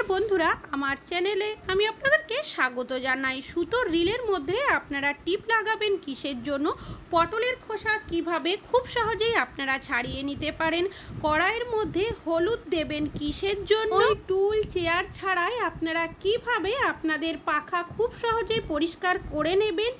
নমস্কার বন্ধুরা আমার চ্যানেলে আমি আপনাদেরকে স্বাগত জানাই। সুতোর রিলের মধ্যে আপনারা টিপ লাগাবেন কিসের জন্য? পটলের খোসা কীভাবে খুব সহজেই আপনারা ছাড়িয়ে নিতে পারেন? কড়াইয়ের মধ্যে হলুদ দেবেন কিসের জন্য? টুল চেয়ার ছাড়াই আপনারা কীভাবে আপনাদের পাখা খুব সহজেই পরিষ্কার করে নেবেন?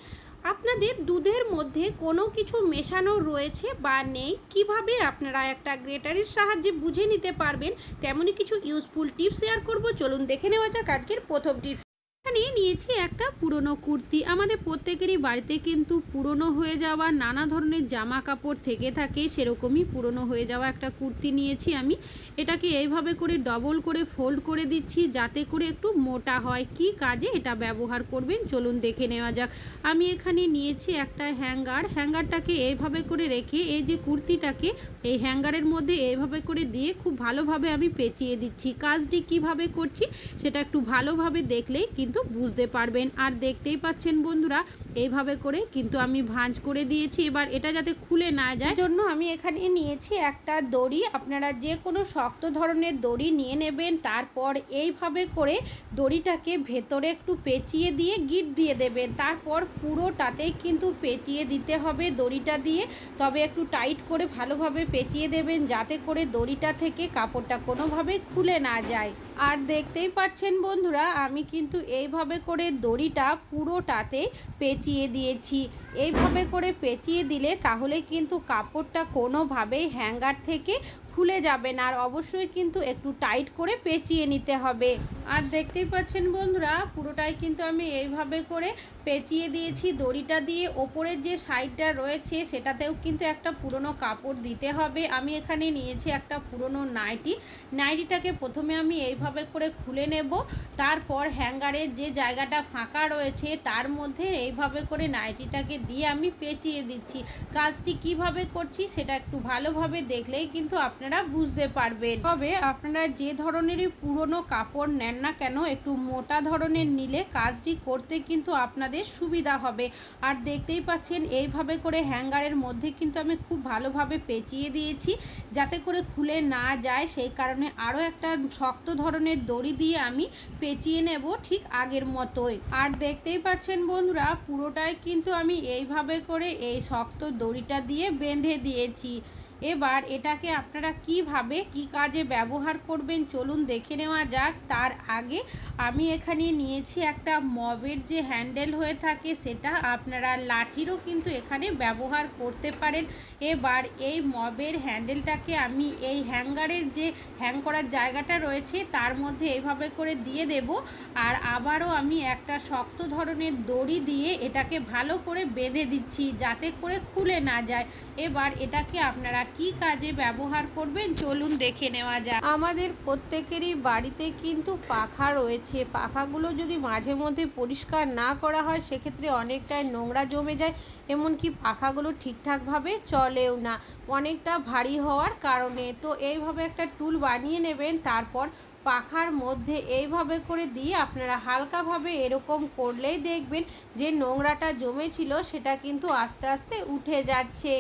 আপনাদের দুধের মধ্যে কোনো কিছু মেশানো রয়েছে বা নেই? কীভাবে আপনারা একটা গ্রেটারের সাহায্যে বুঝে নিতে পারবেন? তেমনই কিছু ইউজফুল টিপস শেয়ার করব। চলুন দেখে নেওয়া যাক আজকের প্রথম টিপস এখানে নিয়েছি একটা পুরনো কুর্তি। আমাদের প্রত্যেকেরই বাড়িতে কিন্তু পুরনো হয়ে যাওয়া নানা ধরনের জামা কাপড় থেকে থাকে, সেরকমই পুরনো হয়ে যাওয়া একটা কুর্তি নিয়েছি আমি। এটাকে এইভাবে করে ডবল করে ফোল্ড করে দিচ্ছি, যাতে করে একটু মোটা হয়। কি কাজে এটা ব্যবহার করবেন? চলুন দেখে নেওয়া যাক। আমি এখানে নিয়েছি একটা হ্যাঙ্গার। হ্যাঙ্গারটাকে এইভাবে করে রেখে এই যে কুর্তিটাকে, এই হ্যাঙ্গারের মধ্যে এইভাবে করে দিয়ে খুব ভালোভাবে আমি পেঁচিয়ে দিচ্ছি। কাজটি কীভাবে করছি, সেটা একটু ভালোভাবে দেখলেই কিন্তু বুঝতে পারবেন। আর দেখতেই পাচ্ছেন বন্ধুরা, এইভাবে করে কিন্তু আমি ভাঁজ করে দিয়েছি। এবার এটা যাতে খুলে না যায়। জন্য আমি এখানে নিয়েছি একটা দড়ি। আপনারা যে কোনো শক্ত ধরনের দড়ি নিয়ে নেবেন, তারপর এইভাবে করে দড়িটাকে ভেতরে একটু পেঁচিয়ে দিয়ে গিট দিয়ে দেবেন। তারপর পুরোটাতেই কিন্তু পেঁচিয়ে দিতে হবে দড়িটা দিয়ে। তবে একটু টাইট করে ভালোভাবে পেঁচিয়ে দেবেন, যাতে করে দড়িটা থেকে কাপড়টা কোনোভাবে খুলে না যায়। আর দেখতেই পাচ্ছেন বন্ধুরা, আমি কিন্তু এইভাবে করে দড়িটা পুরোটাতে পেঁচিয়ে দিয়েছি। এইভাবে করে পেঁচিয়ে দিলে তাহলে কিন্তু কাপড়টা কোনোভাবেই হ্যাঙ্গার থেকে খুলে যাবে না, আর অবশ্যই কিন্তু একটু টাইট করে পেঁচিয়ে নিতে হবে। আর দেখতেই পাচ্ছেন বন্ধুরা, পুরোটাই কিন্তু আমি এইভাবে করে পেঁচিয়ে দিয়েছি। দড়িটা দিয়ে ওপরের যে সাইডটা রয়েছে, সেটাতেও কিন্তু একটা পুরনো কাপড় দিতে হবে। আমি এখানে নিয়েছি একটা পুরনো নাইটি। নাইটিটাকে প্রথমে আমি এইভাবে করে খুলে নেব। তারপর হ্যাঙ্গারের যে জায়গাটা ফাঁকা রয়েছে, তার মধ্যে এইভাবে করে নাইটিটাকে দিয়ে আমি পেঁচিয়ে দিচ্ছি। কাজটি কীভাবে করছি, সেটা একটু ভালোভাবে দেখলেই কিন্তু আপনারা বুঝতে পারবেন। তবে আপনারা যে ধরনেরই পুরনো কাপড় নেন না কেন, একটু মোটা ধরনের নিলে কাজটি করতে কিন্তু আপনাদের সুবিধা হবে। আর দেখতেই পাচ্ছেন, এইভাবে করে হ্যাঙ্গারের মধ্যে কিন্তু আমি খুব ভালোভাবে পেঁচিয়ে দিয়েছি, যাতে করে খুলে না যায়। সেই কারণে আরও একটা শক্ত ধরনের দড়ি দিয়ে আমি পেঁচিয়ে নেব ঠিক আগের মতোই। আর দেখতেই পাচ্ছেন বন্ধুরা, পুরোটাই কিন্তু আমি এইভাবে করে এই শক্ত দড়িটা দিয়ে বেঁধে দিয়েছি। এবার এটাকে আপনারা কীভাবে, কি কাজে ব্যবহার করবেন চলুন দেখে নেওয়া যাক। তার আগে আমি এখানে নিয়েছি একটা মবের যে হ্যান্ডেল হয়ে থাকে সেটা আপনারা লাঠিরও কিন্তু এখানে ব্যবহার করতে পারেন। এবার এই মবের হ্যান্ডেলটাকে আমি এই হ্যাঙ্গারের যে হ্যাং করার জায়গাটা রয়েছে তার মধ্যে এইভাবে করে দিয়ে দেব আর আবারও আমি একটা শক্ত ধরনের দড়ি দিয়ে এটাকে ভালো করে বেঁধে দিচ্ছি যাতে করে খুলে না যায়। এবার এটাকে আপনারা কি কাজে ব্যবহার করবেন? চলুন দেখে নেওয়া যাক। আমাদের প্রত্যেকেরই বাড়িতে কিন্তু পাখা রয়েছে। পাখাগুলো যদি মাঝে মধ্যে পরিষ্কার না করা হয়, সেক্ষেত্রে অনেকটাই নোংরা জমে যায়। এমনকি পাখাগুলো ঠিকঠাকভাবে চলেও না। অনেকটা ভারী হওয়ার কারণে। তো এইভাবে একটা টুল বানিয়ে নেবেন, তারপর পাখার মধ্যে এইভাবে করে দিয়ে আপনারা হালকাভাবে এরকম করলেই দেখবেন যে নোংরাটা জমেছিল, সেটা কিন্তু আস্তে আস্তে উঠে যাচ্ছে।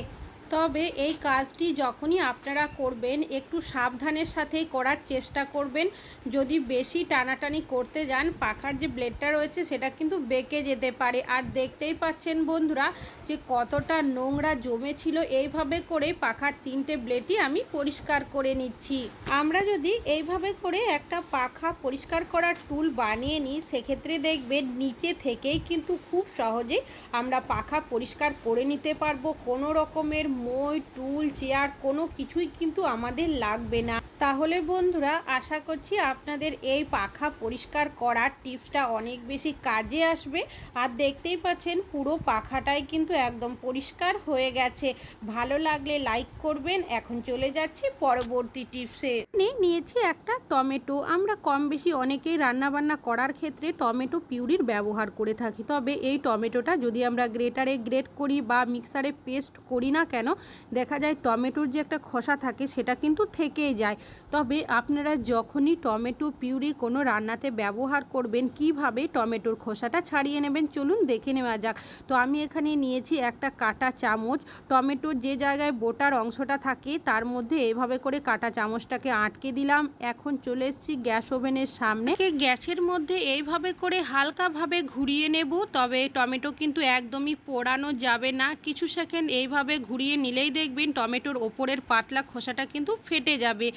তবে এই কাজটি যখনই আপনারা করবেন, একটু সাবধানের সাথেই করার চেষ্টা করবেন। যদি বেশি টানাটানি করতে যান, পাখার যে ব্লেডটা রয়েছে, সেটা কিন্তু বেঁকে যেতে পারে। আর দেখতেই পাচ্ছেন বন্ধুরা, যে কতটা নোংরা জমেছিল। এইভাবে করে পাখার তিনটে ব্লেডই আমি পরিষ্কার করে নিচ্ছি। আমরা যদি এইভাবে করে একটা পাখা পরিষ্কার করার টুল বানিয়ে নিই, সেক্ষেত্রে দেখবেন নিচে থেকেই কিন্তু খুব সহজে আমরা পাখা পরিষ্কার করে নিতে পারব। কোনো রকমের মই, টুল, চেয়ার কোনো কিছুই কিন্তু আমাদের লাগবে না। তাহলে বন্ধুরা, আশা করছি আপনাদের এই পাখা পরিষ্কার করার টিপসটা অনেক বেশি কাজে আসবে। আর দেখতেই পাচ্ছেন, পুরো পাখাটাই কিন্তু একদম পরিষ্কার হয়ে গেছে। ভালো লাগলে লাইক করবেন। এখন চলে যাচ্ছি পরবর্তী টিপসে। নিয়েছি একটা টমেটো। আমরা কম বেশি অনেকেই রান্নাবান্না করার ক্ষেত্রে টমেটো পিউরির ব্যবহার করে থাকি। তবে এই টমেটোটা যদি আমরা গ্রেটারে গ্রেট করি বা মিক্সারে পেস্ট করি না কেন দেখা যায় টমেটোর যে একটা খোসা থাকে, সেটা কিন্তু থেকেই যায়। তবে আপনারা যখনই টমেটো পিউরি কোনো রান্নাতে ব্যবহার করবেন, কীভাবে টমেটোর খোসাটা ছাড়িয়ে নেবেন, চলুন দেখে নেওয়া যাক। তো আমি এখানে নিয়েছি একটা কাটা চামচ। টমেটোর যে জায়গায় বোটার অংশটা থাকে, তার মধ্যে এভাবে করে কাটা চামচটাকে আটকে দিলাম। এখন চলে এসেছি গ্যাস ওভেনের সামনে। গ্যাসের মধ্যে এইভাবে করে হালকাভাবে ঘুরিয়ে নেব, তবে টমেটো কিন্তু একদমই পোড়ানো যাবে না। কিছু সেকেন্ড এইভাবে ঘুরিয়ে নিলেই দেখবেন টমেটোর ওপরের পাতলা খোসাটা কিন্তু ফেটে যাবে।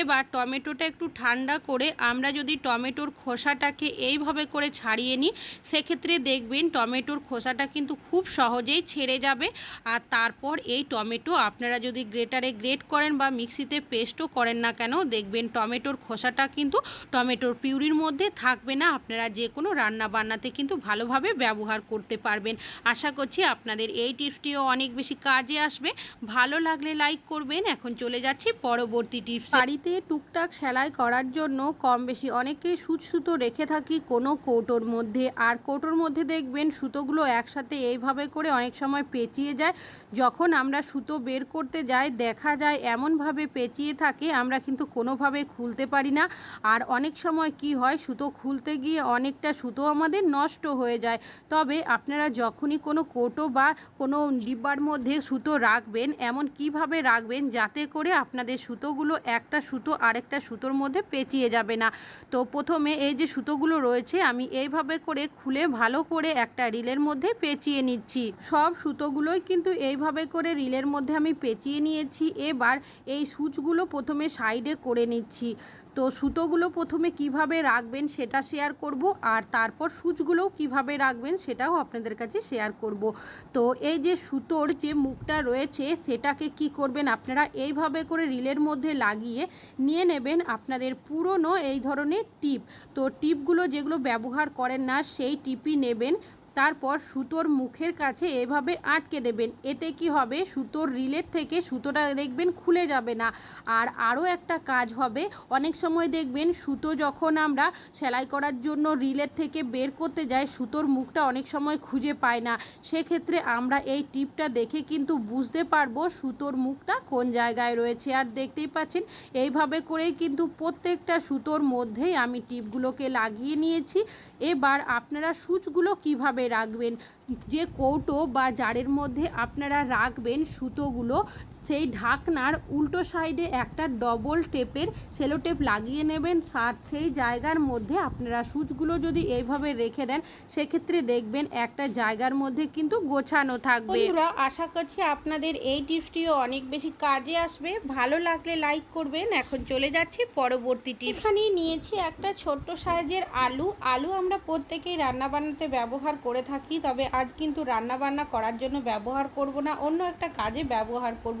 এবার টমেটোটা একটু ঠান্ডা করে আমরা যদি টমেটোর খোসাটাকে এইভাবে করে ছাড়িয়ে নিই, সেক্ষেত্রে দেখবেন টমেটোর খোসাটা কিন্তু খুব সহজেই ছেড়ে যাবে। আর তারপর এই টমেটো আপনারা যদি গ্রেটারে গ্রেট করেন বা মিক্সিতে পেস্টও করেন না কেন, দেখবেন টমেটোর খোসাটা কিন্তু টমেটোর পিউরির মধ্যে থাকবে না। আপনারা যে কোনো রান্না বান্নাতে কিন্তু ভালোভাবে ব্যবহার করতে পারবেন। আশা করছি আপনাদের এই টিপসটিও অনেক বেশি কাজে আসবে। ভালো লাগলে লাইক করবেন। এখন চলে যাচ্ছি পরবর্তী টিপস বাড়িতে টুকটাক সেলাই করার জন্য কম বেশি অনেকেই সুচ সুতো রেখে থাকি কোনো কৌটোর মধ্যে। আর কৌটোর মধ্যে দেখবেন সুতোগুলো একসাথে এইভাবে করে অনেক সময় পেঁচিয়ে যায়। যখন আমরা সুতো বের করতে যাই, দেখা যায় এমনভাবে পেঁচিয়ে থাকে, আমরা কিন্তু কোনোভাবে খুলতে পারি না। আর অনেক সময় কি হয়, সুতো খুলতে গিয়ে অনেকটা সুতো আমাদের নষ্ট হয়ে যায়। তবে আপনারা যখনই কোনো কৌটো বা কোনো ডিব্বার মধ্যে সুতো রাখবেন, এমন কীভাবে রাখবেন যাতে করে আপনাদের সুতোগুলো একটা সুতো আরেকটা সুতোর মধ্যে পেঁচিয়ে যাবে না। তো প্রথমে এই যে সুতোগুলো রয়েছে, আমি এইভাবে করে খুলে ভালো করে একটা রিলের মধ্যে পেঁচিয়ে নিচ্ছি। সব সুতোগুলোই কিন্তু এইভাবে করে রিলের মধ্যে আমি পেঁচিয়ে নিয়েছি। এবার এই সুচগুলো প্রথমে সাইডে করে নিচ্ছি। তো সুতোগুলো প্রথমে কীভাবে রাখবেন সেটা শেয়ার করব, আর তারপর সুচগুলোও কীভাবে রাখবেন সেটাও আপনাদের কাছে শেয়ার করব। তো এই যে সুতোর যে মুখটা রয়েছে সেটাকে কি করবেন আপনারা এইভাবে করে রিলের মধ্যে লাগিয়ে নিয়ে নেবেন আপনাদের পুরনো এই ধরনের টিপ। তো টিপগুলো যেগুলো ব্যবহার করেন না, সেই টিপই নেবেন। তারপর সুতোর মুখের কাছে এভাবে আটকে দেবেন। এতে কি হবে? সুতোর রিলের থেকে সুতোটা দেখবেন খুলে যাবে না। আর আরও একটা কাজ হবে, অনেক সময় দেখবেন সুতো যখন আমরা সেলাই করার জন্য রিলের থেকে বের করতে যাই, সুতোর মুখটা অনেক সময় খুঁজে পাই না। সেক্ষেত্রে আমরা এই টিপটা দেখে কিন্তু বুঝতে পারব সুতোর মুখটা কোন জায়গায় রয়েছে। আর দেখতেই পাচ্ছেন, এইভাবে করেই কিন্তু প্রত্যেকটা সুতোর মধ্যেই আমি টিপগুলোকে লাগিয়ে নিয়েছি। এবার আপনারা সুচগুলো কীভাবে রাখবেন। যে কৌটো বা জারের মধ্যে আপনারা রাখবেন সুতোগুলো সেই ঢাকনার উল্টো সাইডে একটা ডবল টেপের সেলো টেপ লাগিয়ে নেবেন। সেই জায়গার মধ্যে আপনারা সুচগুলো যদি এইভাবে রেখে দেন, সেক্ষেত্রে দেখবেন একটা জায়গার মধ্যে কিন্তু গোছানো থাকবে। বন্ধুরা, আশা করছি আপনাদের এই টিপসটিও অনেক বেশি কাজে আসবে। ভালো লাগলে লাইক করবেন। এখন চলে যাচ্ছি পরবর্তী টিপস। এখানে নিয়েছি একটা ছোট্ট সাইজের আলু। আলু আমরা প্রত্যেকেই রান্না বান্নাতে ব্যবহার করে থাকি, তবে আজ কিন্তু রান্না বান্না করার জন্য ব্যবহার করব না, অন্য একটা কাজে ব্যবহার করব।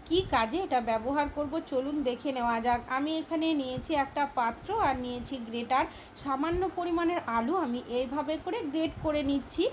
কি কাজে এটা ব্যবহার করব? চলুন দেখে নেওয়া যাক। আমি এখানে নিয়েছি একটা পাত্র আর নিয়েছি গ্রেটার। সামান্য পরিমাণের আলু আমি এইভাবে করে গ্রেট করে নিচ্ছি।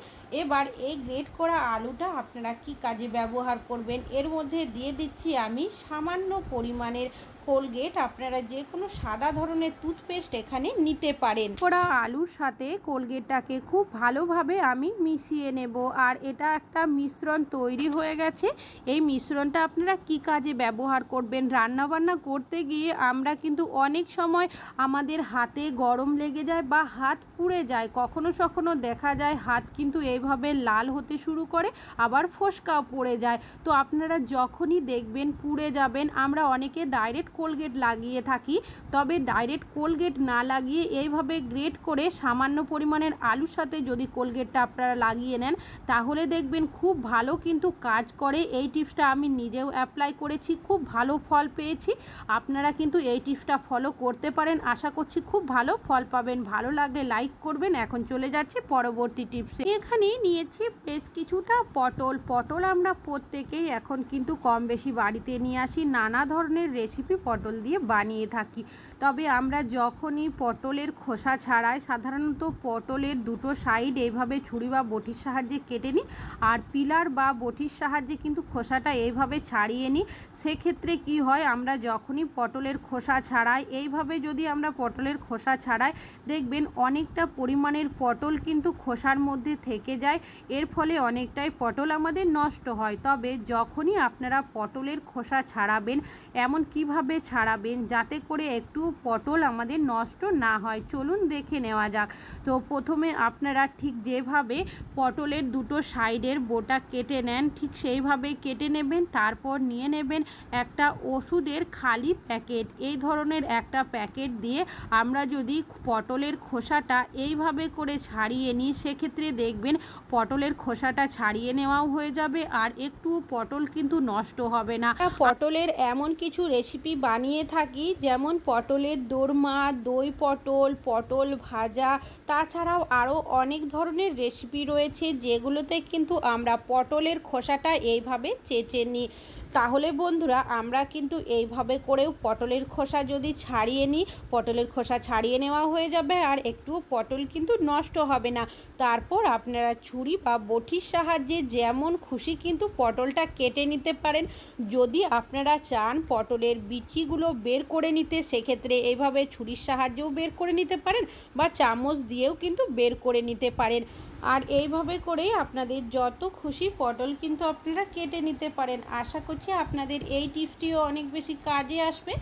এবার এই গ্রেট করা আলুটা আপনারা কি কাজে ব্যবহার করবেন? এর মধ্যে দিয়ে দিচ্ছি আমি সামান্য পরিমাণের কোলগেট। আপনারা যে কোনো সাদা ধরনের টুথপেস্ট এখানে নিতে পারেন। করা আলুর সাথে কোলগেটটাকে খুব ভালোভাবে আমি মিশিয়ে নেব। আর এটা একটা মিশ্রণ তৈরি হয়ে গেছে। এই মিশ্রণটা আপনারা কি কাজে ব্যবহার করবেন। রান্না বান্না করতে গিয়ে আমরা কিন্তু অনেক সময় আমাদের হাতে গরম লেগে যায় বা হাত পুড়ে যায়। কখনো সখনো দেখা যায় হাত কিন্তু এইভাবে লাল হতে শুরু করে, আবার ফোসকাও পড়ে যায়। তো আপনারা যখনই দেখবেন পুড়ে যাবেন, আমরা অনেকে ডাইরেক্ট কোলগেট লাগিয়ে থাকি। তবে ডাইরেক্ট কোলগেট না লাগিয়ে এইভাবে গ্রেট করে সামান্য পরিমাণের আলুর সাথে যদি কোলগেটটা আপনারা লাগিয়ে নেন, তাহলে দেখবেন খুব ভালো কিন্তু কাজ করে। এই টিপসটা আমি নিজেও অ্যাপ্লাই করেছি, খুব ভালো ফল পেয়েছি। আপনারা কিন্তু এই টিপসটা ফলো করতে পারেন। আশা করছি খুব ভালো ফল পাবেন। ভালো লাগলে লাইক করবেন। এখন চলে যাচ্ছি পরবর্তী টিপসে। এখানে নিয়েছি বেশ কিছুটা পটল। পটল আমরা প্রত্যেকেই এখন কিন্তু কম বেশি বাড়িতে নিয়ে আসি। নানা ধরনের রেসিপি পটল দিয়ে বানিয়ে থাকি। তবে আমরা যখনই পটলের খোসা ছাড়াই, সাধারণত পটলের দুটো সাইড এইভাবে ছুরি বা বটির সাহায্যে কেটে নিই। আর পিলার বা বটির সাহায্যে কিন্তু খোসাটা এইভাবে ছাড়িয়ে নিই। নিই সেক্ষেত্রে কি হয়, আমরা যখনই পটলের খোসা ছাড়াই, এইভাবে যদি আমরা পটলের খোসা ছাড়াই, দেখবেন অনেকটা পরিমাণের পটল কিন্তু খোসার মধ্যে থেকে যায়, এর ফলে অনেকটাই পটল আমাদের নষ্ট হয়। তবে যখনই আপনারা পটলের খোসা ছাড়াবেন, এমন কীভাবে ছাড়াবেন, যাতে করে একটু পটল আমাদের নষ্ট না হয়, চলুন দেখে নেওয়া যাক। তো প্রথমে আপনারা ঠিক যেভাবে পটলের দুটো সাইডের বোটা কেটে নেন, ঠিক সেইভাবে কেটে নেবেন, তারপর নিয়ে নেবেন একটা ওষুধের খালি প্যাকেট। এই ধরনের একটা প্যাকেট দিয়ে আমরা যদি পটলের খোসাটা এইভাবে করে ছাড়িয়ে নিই, সেক্ষেত্রে দেখবেন পটলের খোসাটা ছাড়িয়ে নেওয়াও হয়ে যাবে আর একটু পটল কিন্তু নষ্ট হবে না। পটলের এমন কিছু রেসিপি বানিয়ে থাকি, যেমন পটলের দোরমা, দই পটল পটল ভাজা, তাছাড়াও আরও অনেক ধরনের রেসিপি রয়েছে যেগুলোতে কিন্তু আমরা পটলের খোসাটা এইভাবে চেঁচে নিই। তাহলে বন্ধুরা, আমরা কিন্তু এইভাবে করেও পটলের খোসা যদি ছাড়িয়ে নিই, পটলের খোসা ছাড়িয়ে নেওয়া হয়ে যাবে আর একটু পটল কিন্তু নষ্ট হবে না। তারপর আপনারা ছুরি বা বটির সাহায্যে যেমন খুশি কিন্তু পটলটা কেটে নিতে পারেন। যদি আপনারা চান পটলের বিচিগুলো বের করে নিতে, সেক্ষেত্রে এইভাবে ছুরির সাহায্যেও বের করে নিতে পারেন বা চামচ দিয়েও কিন্তু বের করে নিতে পারেন। আর এইভাবে করেই আপনাদের যত খুশি পটল কিন্তু আপনারা কেটে নিতে পারেন। আশা করছি আপনাদের এই টিপসটিও অনেক বেশি কাজে আসবে।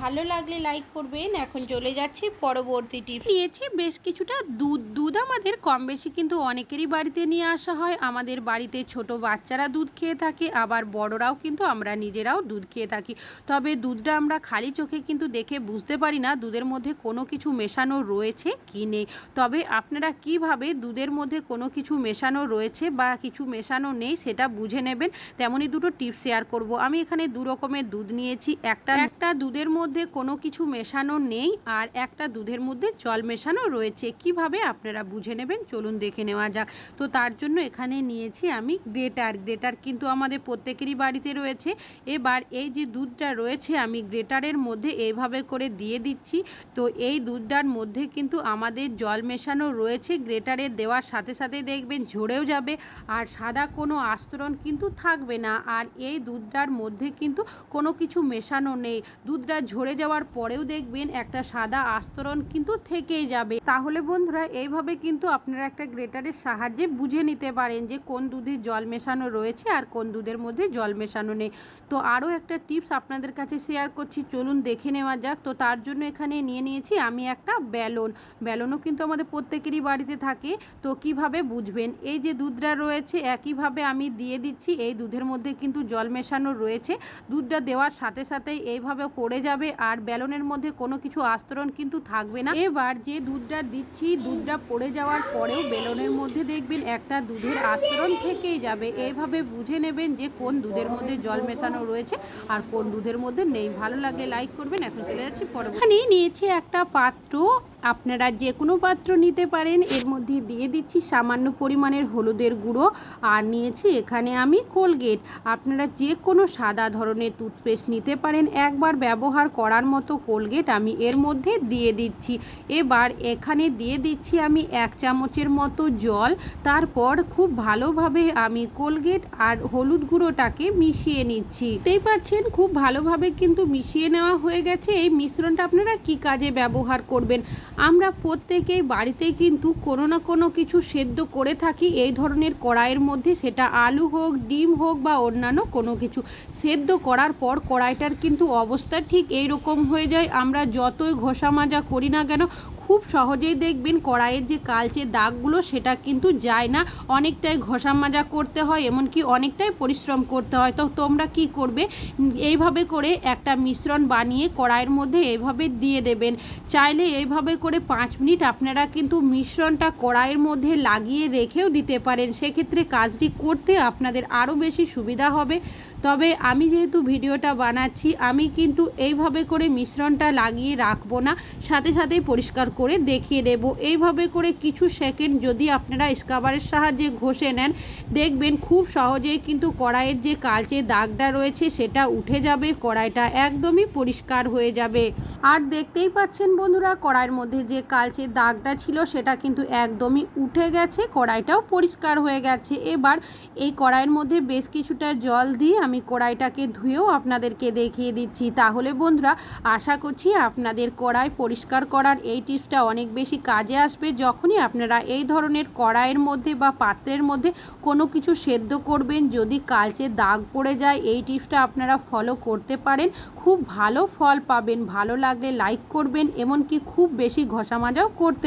ভালো লাগলে লাইক করবেন। এখন চলে যাচ্ছি পরবর্তী টিপস নিয়েছি বেশ কিছুটা দুধ। দুধ আমাদের কম বেশি কিন্তু অনেকেরই বাড়িতে নিয়ে আসা হয়। আমাদের বাড়িতে ছোট বাচ্চারা দুধ খেয়ে থাকে, আবার বড়রাও কিন্তু আমরা নিজেরাও দুধ খেয়ে থাকি। তবে দুধটা আমরা খালি চোখে কিন্তু দেখে বুঝতে পারি না, দুধের মধ্যে কোনো কিছু মেশানো রয়েছে কি নেই। তবে আপনারা কীভাবে দুধের মধ্যে কোনো কিছু মেশানো রয়েছে বা কিছু মেশানো নেই সেটা বুঝে নেবেন। তেমনই দুটো টিপস শেয়ার করব। আমি এখানে দু রকমের দুধ নিয়েছি। একটা একটা দুধের মধ্যে কোনো কিছু মেশানো নেই আর একটা দুধের মধ্যে জল মেশানো রয়েছে। কীভাবে আপনারা বুঝে নেবেন? চলুন দেখে নেওয়া যাক। তো তার জন্য এখানে নিয়েছি আমি গ্রেটার। গ্রেটার কিন্তু আমাদের প্রত্যেকেরই বাড়িতে রয়েছে। এবার এই যে দুধটা রয়েছে আমি গ্রেটারের মধ্যে এইভাবে করে দিয়ে দিচ্ছি। তো এই দুধটার মধ্যে কিন্তু আমাদের জল মেশানো রয়েছে। গ্রেটারে দেওয়ার সাথে সাথে দেখবেন ঝরেও যাবে আর সাদা কোনো আস্তরণ কিন্তু থাকবে না। আর এই দুধটার মধ্যে কিন্তু কোনো কিছু মেশানো নেই। দুধটা ঝরে যাওয়ার পরেও দেখবেন একটা সাদা আস্তরণ কিন্তু থেকেই যাবে। তাহলে বন্ধুরা, এইভাবে কিন্তু আপনারা একটা গ্রেটারের সাহায্যে বুঝে নিতে পারেন যে কোন দুধে জল মেশানো রয়েছে আর কোন দুধের মধ্যে জল মেশানো নেই। তো আরও একটা টিপস আপনাদের কাছে শেয়ার করছি, চলুন দেখে নেওয়া যাক। তো তার জন্য এখানে নিয়ে নিয়েছি আমি একটা ব্যালন। ব্যালনও কিন্তু আমাদের প্রত্যেকেরই বাড়িতে থাকে। তো কীভাবে বুঝবেন? এই যে দুধটা রয়েছে, একইভাবে আমি দিয়ে দিচ্ছি। এই দুধের মধ্যে কিন্তু জল মেশানো রয়েছে। দুধটা দেওয়ার সাথে সাথেই এইভাবে পড়ে যাবে। আর ব্যালনের মধ্যে কোনো কিছু আস্তরণ কিন্তু থাকবে না। এবার যে দুধটা দিচ্ছি, দুধটা পড়ে যাওয়ার পরেও বেলনের মধ্যে দেখবেন একটা দুধের আস্তরণ থেকেই যাবে। এইভাবে বুঝে নেবেন যে কোন দুধের মধ্যে জল মেশানো রয়েছে আর কোন দুধের মধ্যে নেই। ভালো লাগলে লাইক করবেন। এখন চলে যাচ্ছি পরবর্তী নিয়েছি একটা পাত্র। আপনারা যে কোনো পাত্র নিতে পারেন। এর মধ্যে দিয়ে দিচ্ছি সামান্য পরিমাণের হলুদের গুঁড়ো আর নিয়েছি এখানে আমি কোলগেট। আপনারা যে কোনো সাদা ধরনের টুথপেস্ট নিতে পারেন। একবার ব্যবহার করার মতো কোলগেট আমি এর মধ্যে দিয়ে দিচ্ছি। এবার এখানে দিয়ে দিচ্ছি আমি এক চামচের মতো জল। তারপর খুব ভালোভাবে আমি কোলগেট আর হলুদ গুঁড়োটাকে মিশিয়ে নিচ্ছি। দেখতেই পাচ্ছেন, খুব ভালোভাবে কিন্তু মিশিয়ে নেওয়া হয়ে গেছে। এই মিশ্রণটা আপনারা কি কাজে ব্যবহার করবেন? আমরা প্রত্যেকেই বাড়িতে কিন্তু কোনো না কোনো কিছু সেদ্ধ করে থাকি, এই ধরনের কড়াইয়ের মধ্যে। সেটা আলু হোক, ডিম হোক বা অন্যান্য কোনো কিছু। সেদ্ধ করার পর কড়াইটার কিন্তু অবস্থা ঠিক এই রকম হয়ে যায়। আমরা যতই ঘষা মাজা করি না কেন খুব সহজেই দেখবেন কড়াইয়ের যে কালচে দাগগুলো, সেটা কিন্তু যায় না। অনেকটাই ঘষা মাজা করতে হয়, এমনকি অনেকটাই পরিশ্রম করতে হয়। তো তোমরা কি করবে? এইভাবে করে একটা মিশ্রণ বানিয়ে কড়াইয়ের মধ্যে এইভাবে দিয়ে দেবেন। চাইলে এইভাবে করে পাঁচ মিনিট আপনারা কিন্তু মিশ্রণটা কড়াইয়ের মধ্যে লাগিয়ে রেখেও দিতে পারেন। সেক্ষেত্রে কাজটি করতে আপনাদের আরও বেশি সুবিধা হবে। তবে আমি যেহেতু ভিডিওটা বানাচ্ছি, আমি কিন্তু এইভাবে করে মিশ্রণটা লাগিয়ে রাখব না। সাথে সাথেই পরিষ্কার করে দেখিয়ে দেব। এইভাবে করে কিছু সেকেন্ড যদি আপনারা স্কাবারের সাহায্যে ঘষে নেন, দেখবেন খুব সহজেই কিন্তু কড়াইয়ের যে কালচে দাগটা রয়েছে, সেটা উঠে যাবে, কড়াইটা একদমই পরিষ্কার হয়ে যাবে। আর দেখতেই পাচ্ছেন বন্ধুরা, কড়াইয়ের মধ্যে যে কালচে দাগটা ছিল সেটা কিন্তু একদমই উঠে গেছে, কড়াইটাও পরিষ্কার হয়ে গেছে। এবার এই কড়াইয়ের মধ্যে বেশ কিছুটা জল দিয়ে আমি কড়াইটাকে ধুয়েও আপনাদেরকে দেখিয়ে দিচ্ছি। তাহলে বন্ধুরা, আশা করছি আপনাদের কড়াই পরিষ্কার করার এই টিপসটা অনেক বেশি কাজে আসবে। যখনই আপনারা এই ধরনের কড়াইয়ের মধ্যে বা পাত্রের মধ্যে কোনো কিছু সেদ্ধ করবেন, যদি কালচে দাগ পড়ে যায়, এই টিপসটা আপনারা ফলো করতে পারেন। খুব ভালো ফল পাবেন, ভালো লাগলে লাইক করবেন এমনকি খুব বেশি ঘষা মাজাও করতে